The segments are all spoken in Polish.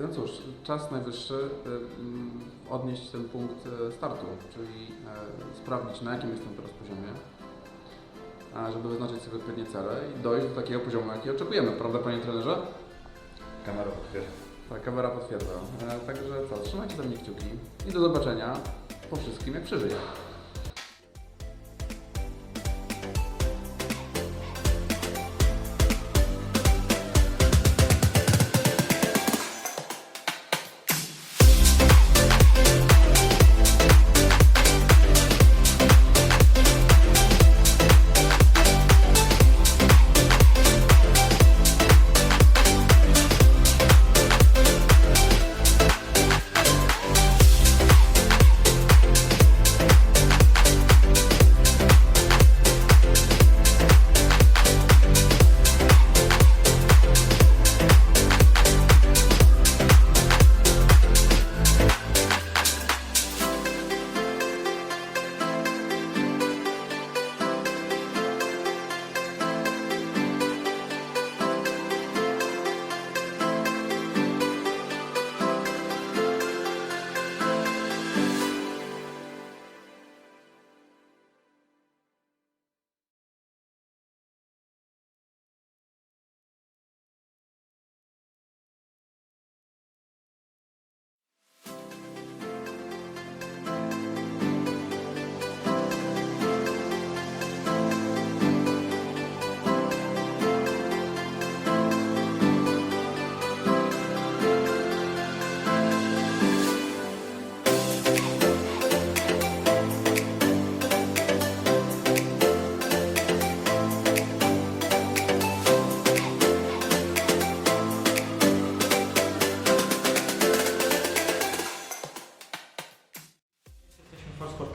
no cóż, czas najwyższy y, mm, odnieść ten punkt y, startu, czyli e, sprawdzić na jakim jestem teraz poziomie, żeby wyznaczyć sobie odpowiednie cele i dojść do takiego poziomu, jaki oczekujemy, prawda panie trenerze? Kamera potwierdza. Tak, kamera potwierdza. E, Także co, trzymajcie za mnie kciuki i do zobaczenia po wszystkim, jak przeżyję.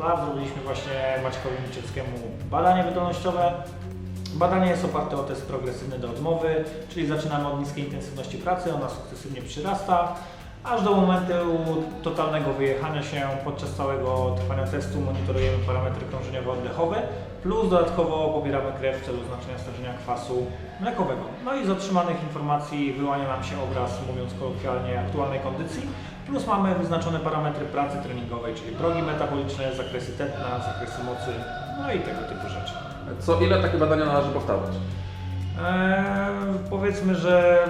Lab, zrobiliśmy właśnie Maćkowi Micieckiemu badanie wydolnościowe. Badanie jest oparte o test progresywny do odmowy, czyli zaczynamy od niskiej intensywności pracy, ona sukcesywnie przyrasta, aż do momentu totalnego wyjechania się. Podczas całego trwania testu monitorujemy parametry krążeniowo-oddechowe, plus dodatkowo pobieramy krew w celu znaczenia stężenia kwasu mlekowego. No i z otrzymanych informacji wyłania nam się obraz, mówiąc kolokwialnie, aktualnej kondycji, plus mamy wyznaczone parametry pracy treningowej, czyli progi metaboliczne, zakresy tętna, zakresy mocy, no i tego typu rzeczy. Co ile takie badania należy powtarzać? Eee, powiedzmy, że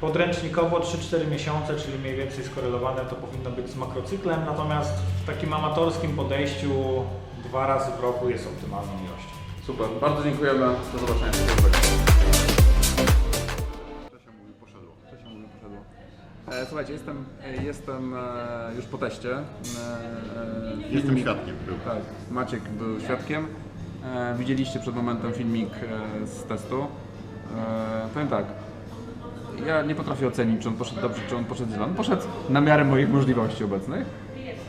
podręcznikowo 3-4 miesiące, czyli mniej więcej skorelowane to powinno być z makrocyklem, natomiast w takim amatorskim podejściu dwa razy w roku jest optymalną ilością. Super, bardzo dziękujemy, do zobaczenia. Słuchajcie, jestem, e, jestem e, już po teście. E, e, Jestem świadkiem, był. Tak, Maciek był świadkiem. E, widzieliście przed momentem filmik e, z testu. E, powiem tak, ja nie potrafię ocenić, czy on poszedł dobrze, czy on poszedł źle. On poszedł na miarę moich możliwości obecnych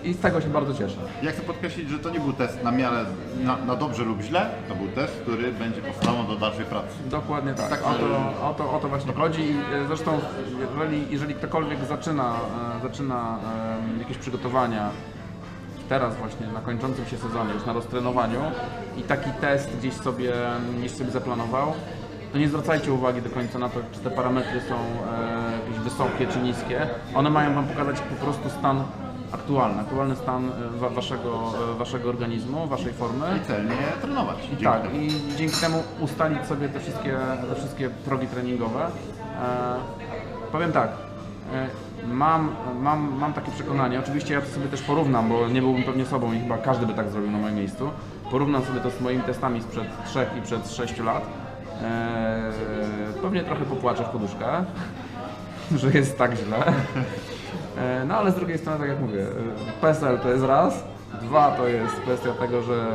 i z tego się bardzo cieszę. Ja chcę podkreślić, że to nie był test na miarę na, na dobrze lub źle, to był test, który będzie podstawą do dalszej pracy. Dokładnie tak. Tak, o, to, o, to, o to właśnie chodzi. I, e, Zresztą, jeżeli, jeżeli ktokolwiek zaczyna, e, zaczyna jakieś przygotowania teraz właśnie na kończącym się sezonie, już na roztrenowaniu i taki test gdzieś sobie, gdzieś sobie zaplanował, to nie zwracajcie uwagi do końca na to, czy te parametry są e, jakieś wysokie czy niskie. One mają Wam pokazać po prostu stan aktualny, aktualny stan e, wa- waszego, e, waszego organizmu, waszej formy. I celnie trenować. Dzięki tak, temu. i dzięki temu ustalić sobie te wszystkie, te wszystkie progi treningowe. E, powiem tak, e, mam, mam, mam takie przekonanie, oczywiście ja to sobie też porównam, bo nie byłbym pewnie sobą i chyba każdy by tak zrobił na moim miejscu. Porównam sobie to z moimi testami sprzed 3 i przed 6 lat. E, pewnie trochę popłaczę w poduszkę, że jest tak źle. E, No ale z drugiej strony, tak jak mówię, e, PESEL to jest raz, dwa to jest kwestia tego, że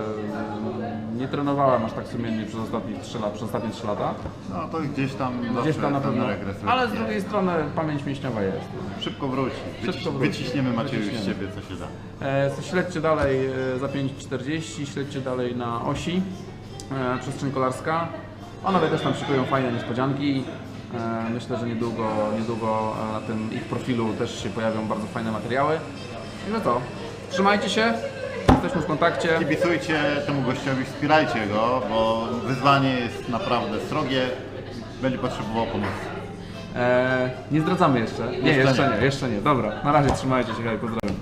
nie trenowałem aż tak sumiennie przez ostatnie 3 lata, przez ostatnie 3 lata. No to gdzieś tam Gdzieś tam na pewno. Ale z drugiej strony pamięć mięśniowa jest. Szybko wróci. Wyciś, Szybko wróci. Wyciśniemy Macieju z. Ciebie, co się da. E, Śledźcie dalej e, za 5.40, śledźcie dalej na osi, e, przestrzeń kolarska. Panowie też tam szykują fajne niespodzianki. E, Myślę, że niedługo, niedługo e, na tym ich profilu też się pojawią bardzo fajne materiały. I no to, trzymajcie się, jesteśmy w kontakcie. Kibicujcie temu gościowi, wspierajcie go, bo wyzwanie jest naprawdę srogie. Będzie potrzebował pomocy. E, nie zdradzamy jeszcze. Nie, Jeszcze jeszcze nie. nie, jeszcze nie. Dobra, na razie trzymajcie się, hej, pozdrawiam.